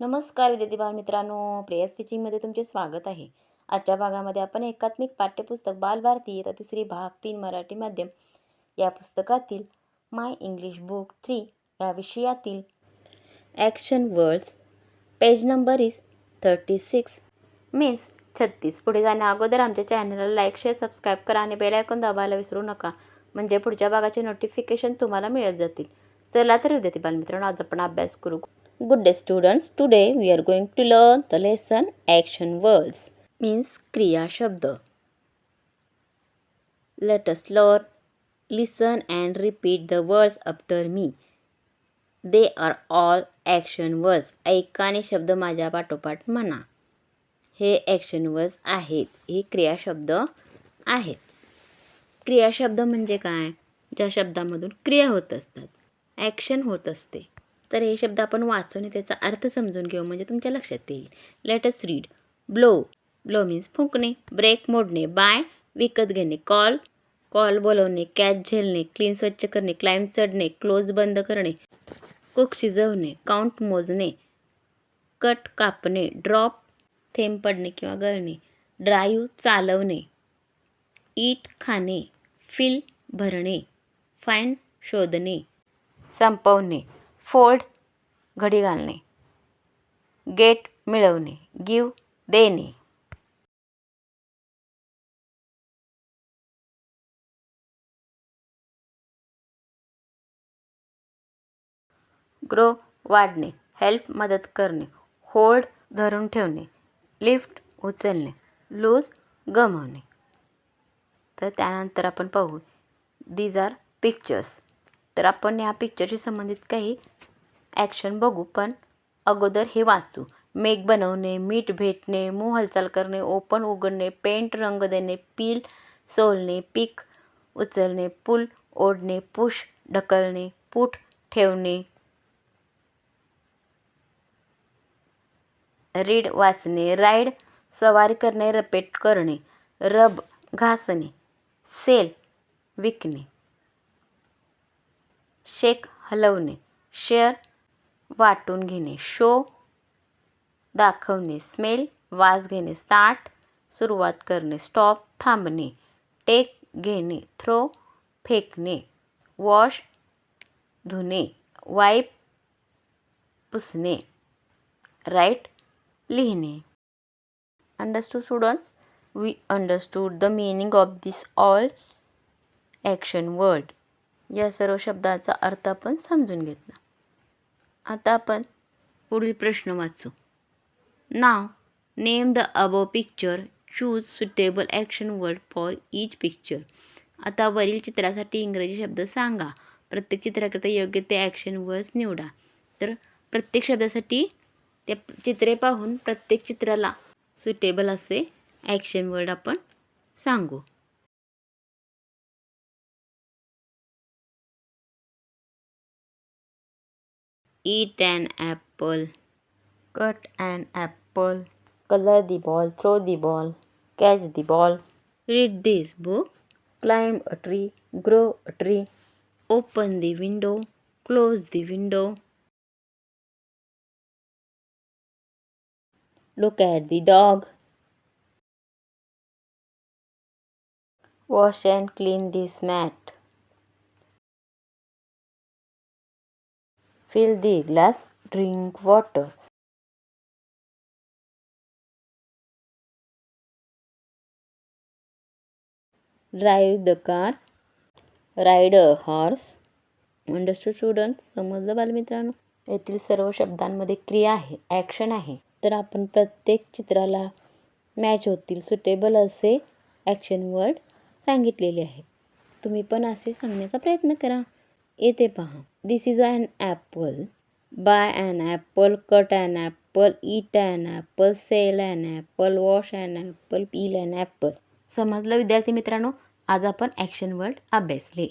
नमस्कार विद्यार्थी बालमित्रांनो प्रेयस टीचिंगमध्ये तुमचे स्वागत आहे. आजच्या भागामध्ये आपण एकात्मिक पाठ्यपुस्तक बालभारती येतात तिसरी भाग तीन मराठी माध्यम. या पुस्तकातील माय इंग्लिश बुक थ्री या विषयातील action words page number is thirty six means छत्तीस. पुढे जाण्या अगोदर आमच्या चॅनलला लाईक शेअर सबस्क्राईब करा आणि बेलायकॉन दाबायला विसरू नका. म्हणजे पुढच्या भागाचे नोटिफिकेशन तुम्हाला मिळत जातील. चला तर विद्यार्थी बालमित्रांनो आज आपण अभ्यास करू. Good day students today we are going to learn the lesson action words means क्रियाशब्द let us learn listen and repeat the words after me they are all action words ऐकाने शब्द माझ्या पाठोपाठ म्हणा हे ॲक्शन वर्ड्स आहेत. हे क्रियाशब्द आहेत. क्रियाशब्द म्हणजे काय? ज्या शब्दामधून क्रिया होत असतात. ॲक्शन होत असते. तर हे शब्द आपण वाचून त्याचा अर्थ समजून घेऊ. म्हणजे तुमच्या लक्षात येईल. Let's read blow blow means फुंकणे break मोडणे बाय विकत घेणे कॉल कॉल बोलवणे कॅच झेलणे क्लीन स्वच्छ करणे क्लाइम चढणे क्लोज बंद करणे कुक शिजवणे काउंट मोजणे कट कापणे ड्रॉप थेंब पडणे किंवा गळणे ड्राईव्ह चालवणे ईट खाणे फिल भरणे फाईन शोधणे संपवणे. फोल्ड घडी घालणे. गेट मिळवणे गिव देणे. ग्रो वाढणे हेल्प मदत करणे. होल्ड धरून ठेवणे. लिफ्ट उचलणे. लूज गमवणे. तर त्यानंतर आपण पाहू. दीज आर पिक्चर्स तर आपण या पिक्चरशी संबंधित काही ॲक्शन बघू. पण अगोदर हे वाचू. मेघ बनवणे मीठ भेटणे मूळ हालचाल करणे ओपन उघडणे पेंट रंग देणे पील सोलणे पीक उचलणे पूल ओढणे पुश ढकलणे पूठ ठेवणे. रीड वाचणे राईड सवारी करणे रपेट करणे रब घासणे सेल विकणे. शेक हलवणे शेअर वाटून घेणे शो दाखवणे स्मेल वास घेणे स्टार्ट सुरुवात करणे स्टॉप थांबणे टेक घेणे थ्रो फेकणे वॉश धुणे वाईप पुसणे राईट लिहिणे. Understood students? We understood the meaning of this all action word. या सर्व शब्दाचा अर्थ आपण समजून घेतला. आता आपण पुढील प्रश्न वाचू. नाव name the above picture choose suitable action word for each picture आता वरील चित्रासाठी इंग्रजी शब्द सांगा. प्रत्येक चित्राकरता योग्य ते ॲक्शन वर्ड्स निवडा. तर प्रत्येक शब्दासाठी त्या चित्रे पाहून प्रत्येक चित्राला सुटेबल असे ॲक्शन वर्ड आपण सांगू. Eat an apple, cut an apple, color the ball, throw the ball, catch the ball, read this book, climb a tree, grow a tree, open the window, close the window, look at the dog, wash and clean this mat. Fill the glass, drink water. Drive the car, ride a horse. Understood students समजलं बालमित्रांनो? येथील सर्व शब्दांमध्ये क्रिया आहे action आहे. तर आपण प्रत्येक चित्राला मॅच होतील सुटेबल असे ॲक्शन वर्ड सांगितलेले आहे. तुम्ही पण असे सांगण्याचा प्रयत्न करा. येथे पहा. This is an apple buy an apple cut an apple eat an apple sell an apple wash an apple peel an apple समजलं विद्यार्थी मित्रांनो? आज आपण ॲक्शन वर्ड अभ्यासले.